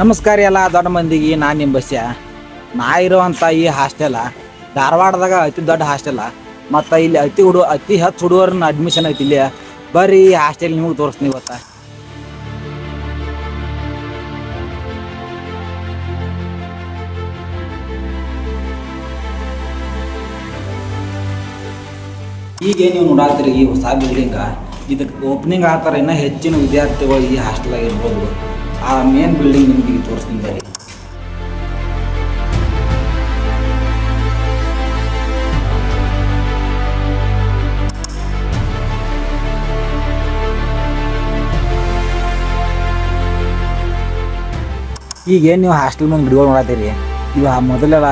ನಮಸ್ಕಾರ ಎಲ್ಲ ದೊಡ್ಡ ಮಂದಿಗೆ, ನಾನು ನಿಮ್ಮ ಬಸ್ಯ. ನಾ ಇರುವಂಥ ಈ ಹಾಸ್ಟೆಲ ಧಾರವಾಡದಾಗ ಅತಿ ದೊಡ್ಡ ಹಾಸ್ಟೆಲ ಮತ್ತು ಇಲ್ಲಿ ಅತಿ ಹುಡು, ಅತಿ ಹತ್ತು ಹುಡುಗರನ್ನ ಅಡ್ಮಿಷನ್ ಐತಿ ಇಲ್ಲಿ. ಬರ್ರಿ ಈ ಹಾಸ್ಟೆಲ್ ನಿಮಗೆ ತೋರಿಸ್ತೀನಿ ಇವತ್ತ. ಈಗ ನೀವು ನೋಡಾತ್ರಿ ಈ ಹೊಸ ಬಿಲ್ಡಿಂಗ ಇದಕ್ಕೆ ಓಪನಿಂಗ್ ಆತರ ಇನ್ನೂ ಹೆಚ್ಚಿನ ವಿದ್ಯಾರ್ಥಿಗಳು ಈ ಹಾಸ್ಟೆಲಾಗ ಇರ್ಬೋದು. ಆ ಮೇನ್ ಬಿಲ್ಡಿಂಗ್ ನಿಮಗೆ ಈಗ ತೋರಿಸ್ತೀನಿ ಬರ್ರಿ ಈಗ ಏನು ನೀವು ಹಾಸ್ಟೆಲ್ ಮುಂದೆ ಗಿಡಗಳು ನೋಡತ್ತೀರಿ ಇವು ಮೊದಲೆಲ್ಲ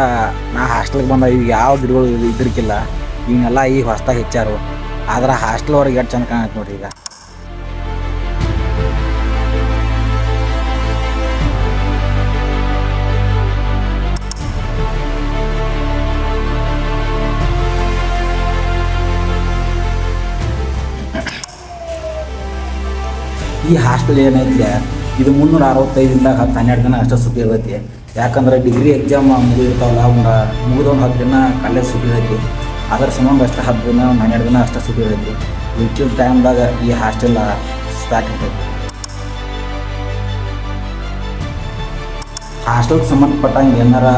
ನಾ ಹಾಸ್ಟೆಲ್ಗೆ ಬಂದ, ಇವು ಯಾವ ಗಿಡಗಳು ಇದ್- ಇದ್ರಕ್ಕಿಲ್ಲ ಇವನ್ನೆಲ್ಲ ಈಗ ಹೊಸ್ದಾಗಿ ಹೆಚ್ಚಾರು. ಆದ್ರೆ ಹಾಸ್ಟೆಲ್ ಹೊರಗೆ ಎಷ್ಟು ಚಂದ ಕಾಣತ್ತೆ ನೋಡ್ರಿ ಈಗ. ಈ ಹಾಸ್ಟೆಲ್ ಏನೈತಿ ಇದು ಮುನ್ನೂರ ಅರವತ್ತೈದಿಂದ ಹತ್ತು ಹನ್ನೆರಡು ದಿನ ಅಷ್ಟೇ ಸುಟ್ಟಿ ಇರ್ತೈತಿ. ಯಾಕಂದ್ರೆ ಡಿಗ್ರಿ ಎಕ್ಸಾಮ್ ಮುಗಿದಿರ್ತಾವಲ್ಲ ಒಂದು ಮುಗಿದೊಂದು ಹತ್ತು ದಿನ ಕಾಲೇಜ್ ಸುಟ್ಟಿ ಇರೈತಿ ಅದ್ರ ಸಂಬಂಧ ಅಷ್ಟೇ ಹತ್ತು ದಿನ ಒಂದು ಹನ್ನೆರಡು ದಿನ ಅಷ್ಟೇ ಸುಟ್ಟಿ ಇರೈತಿ ಯೂಟ್ಯೂಬ್ ಟೈಮ್ದಾಗ ಈ ಹಾಸ್ಟೆಲ್ ಸ್ಟಾರ್ಟ್ ಇರ್ತೈತಿ ಹಾಸ್ಟೆಲ್ಗೆ ಸಂಬಂಧಪಟ್ಟಂಗೆ ಏನಾರ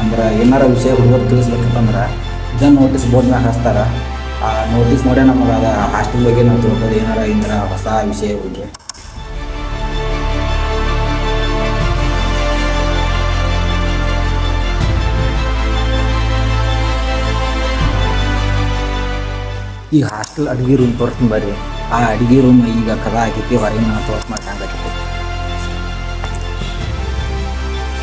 ಅಂದ್ರೆ ಏನಾರ ವಿಷಯ ಹುಡುಗರು ತಿಳಿಸ್ಬೇಕಂತಂದ್ರೆ ಇದನ್ನು ನೋಟಿಸ್ ಬೋರ್ಡ್ನಾಗ ಹಚ್ತಾರೆ ಆ ನೋಟಿಸ್ ನೋಡೇ ನಮಗೆ ಅದ ಹಾಸ್ಟೆಲ್ ಬಗ್ಗೆ ನಾವು ತಿಳ್ಕೊಂಡು ಏನಾರ ಇಂದ್ರ ಹೊಸ ವಿಷಯ ಬಗ್ಗೆ ಈಗ ಹಾಸ್ಟೆಲ್ ಅಡುಗೆ ರೂಮ್ ತೋರಿಸ್ತೀನಿ ಬರ್ರಿ. ಆ ಅಡುಗೆ ರೂಮ್ ಈಗ ಕದ ಆಗೈತಿ ಹೊರಗಿನ ತೋರ್ಸ್ ಮಾಡಿ ಹಂಗಾಗೈತಿ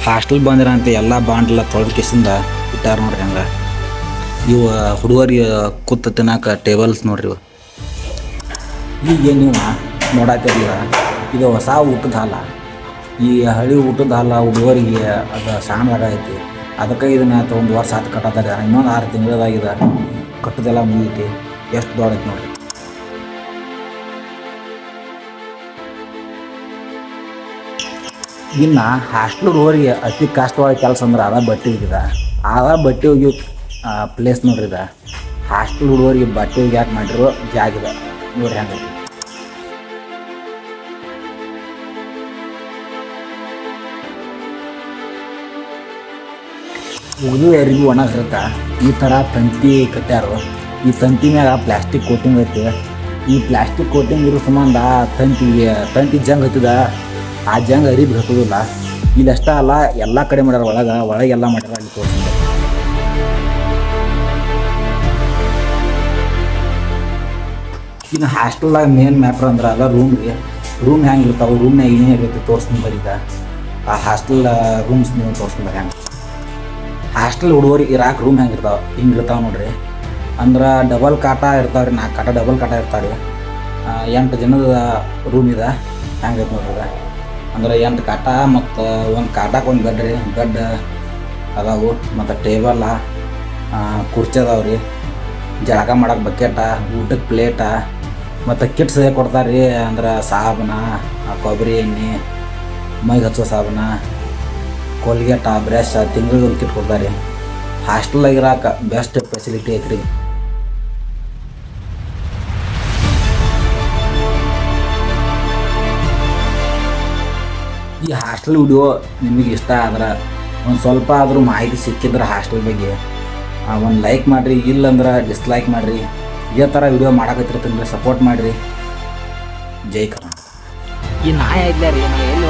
ಹಾಸ್ಟೆಲ್ ಬಂದ್ರ ಅಂತ ಎಲ್ಲ ಬಾಂಡ್ಲ ತೊಳೆದ ಕಿಸಿಂದ ಇಟ್ಟಾರ ನೋಡ್ರಿ ಹಂಗ. ಇವು ಹುಡುಗರಿಗೆ ಕೂತ ತಿನ್ನಾಕ ಟೇಬಲ್ಸ್ ನೋಡ್ರಿ ಇವು. ಈಗ ನೀವು ನೋಡಾತಿರ್ಲಿಲ್ಲ ಇದು ಹೊಸ ಊಟದ ಹಾಲ. ಈ ಹಳಿ ಊಟದ ಹಾಲ ಹುಡುಗರಿಗೆ ಅದು ಸಣ್ಣದಾಗೈತಿ ಅದಕ್ಕೆ ಇದನ್ನ ಒಂದು ವರ್ಷ ಹತ್ತು ಕಟ್ಟತ್ತಾರೆ ಇನ್ನೊಂದು ಆರು ತಿಂಗಳದಾಗಿದೆ. ಕಟ್ಟದೆಲ್ಲ ಮುಗೀತಿ. ಎಷ್ಟು ದೊಡ್ಡೈತಿ ನೋಡ್ರಿ ಇನ್ನು ಹಾಸ್ಟೆಲ್ ಅವರಿಗೆ ಅತಿ ಕಷ್ಟವಾದ ಕೆಲಸ ಅಂದ್ರೆ ಅದ ಬಟ್ಟೆ ಒಗಿದ ಅದ ಬಟ್ಟೆ ಒಗಿಯೋ ಪ್ಲೇಸ್ ನೋಡ್ರಿ ಇದ. ಹಾಸ್ಟೆಲ್ ಹುಡುಗರಿಗೆ ಬಟ್ಟೆ ಒಗ್ಯಾಕೆ ಮಾಡಿರೋ ಜಾಗ ಇದೆ. ನೋಡ್ರಿ ಹಂಗೆ ಉಗಿದು ಅರಿವಿ ಒಣಗಿರುತ್ತ ಈ ಥರ ತಂತಿ ಕಟ್ಟ್ಯಾರು ಈ ತಂತಿ ಮ್ಯಾಗ ಪ್ಲಾಸ್ಟಿಕ್ ಕೋಟಿಂಗ್ ಐತಿ. ಈ ಪ್ಲಾಸ್ಟಿಕ್ ಕೋಟಿಂಗ್ ಇರೋ ಸಂಬಂಧ ತಂತಿಗೆ, ತಂತಿ ಜಂಗ್ ಹತ್ತದ. ಆ ಜಂಗ್ ಅರಿಬಿ ಹತ್ತೋದಿಲ್ಲ. ಇಲ್ಲಿ ಅಷ್ಟ ಅಲ್ಲ, ಎಲ್ಲ ಕಡೆ ಮಾಡ್ಯಾರ ಒಳಗೆ ಒಳಗೆಲ್ಲ ಮಾಡ್ಯಾರ ಅಲ್ಲಿ ತೋರಿಸಿದೆ. ಇನ್ನು ಹಾಸ್ಟೆಲ್ದಾಗ ಮೇನ್ ಮ್ಯಾಟ್ರ್ ಅಂದ್ರೆ ಅದ ರೂಮ್ಗೆ ರೂಮ್ ಹೆಂಗೆ ಇರ್ತಾವೆ ರೂಮ್ನಾಗ ಏನೇ ಇರುತ್ತೆ ತೋರಿಸ್ತೀನಿ ಬರೀದ ಆ ಹಾಸ್ಟೆಲ್ ರೂಮ್ಸ್ ನೀವು ತೋರಿಸ್ತೀನಿ ಬರೀ ಹಾಸ್ಟೆಲ್ ಹುಡುಗರಿಗೆ ಇರಾಕ ರೂಮ್ ಹೆಂಗೆ ಇರ್ತಾವೆ, ಹಿಂಗೆ ಇರ್ತಾವೆ ನೋಡ್ರಿ. ಅಂದ್ರೆ ಡಬಲ್ ಕಾಟ ಇರ್ತಾವೆ ರೀ ನಾಲ್ಕು ಕಾಟ ಡಬಲ್ ಕಾಟ ಇರ್ತಾವೆ ರೀ ಎಂಟು ಜನದ ರೂಮ್ ಇದೆ. ಹ್ಯಾಂಗೈತೆ ನೋಡ್ರಿ. ಅಂದ್ರೆ ಎಂಟು ಕಾಟ ಮತ್ತು ಒಂದು ಕಾಟಕ್ಕೆ ಒಂದು ಬೆಡ್ ರೀ. ಬೆಡ್ ಅದಾವು, ಮತ್ತು ಟೇಬಲ್ಲ ಕುರ್ಚಿ ಅದಾವೆ ರೀ ಜಳಕ ಮಾಡಕ್ಕೆ ಬಕೆಟ ಊಟಕ್ಕೆ ಪ್ಲೇಟ ಮತ್ತು ಕಿಟ್ಸ್ ಕೊಡ್ತಾರೆ ರೀ ಅಂದ್ರೆ ಸಾಬನ ಕೊಬ್ಬರಿ ಎಣ್ಣೆ, ಮೈಗೆ ಹಚ್ಚೋ ಸಾಬನ ಕೋಲ್ಗೇಟ ಬ್ರಷ್ ತಿಂಗಳಿಗೆ ಒಂದು ಕಿಟ್ ಕೊಡ್ತಾರೆ ಹಾಸ್ಟೆಲ್ದಾಗ ಇರೋಕೆ ಬೆಸ್ಟ್ ಫೆಸಿಲಿಟಿ ಐತ್ರಿ. ಈ ಹಾಸ್ಟೆಲ್ ವಿಡಿಯೋ ನಿಮಗೆ ಇಷ್ಟ ಆದ್ರೆ ಒಂದು ಸ್ವಲ್ಪ ಆದರೂ ಮಾಹಿತಿ ಸಿಕ್ಕಿದ್ರೆ ಹಾಸ್ಟೆಲ್ ಬಗ್ಗೆ ಒಂದು ಲೈಕ್ ಮಾಡಿರಿ, ಇಲ್ಲಂದ್ರೆ ಡಿಸ್ಲೈಕ್ ಮಾಡಿರಿ, ಇದೇ ಥರ ವಿಡಿಯೋ ಮಾಡಕತ್ತಿರ್ತೀನಿ ಸಪೋರ್ಟ್ ಮಾಡಿರಿ. ಜೈ ಕರ್ನಾಟಕ. ಈ ನಾಯಿ ಐತ್ಲ ರೀ, ನಾ ಎಲ್ಲಿ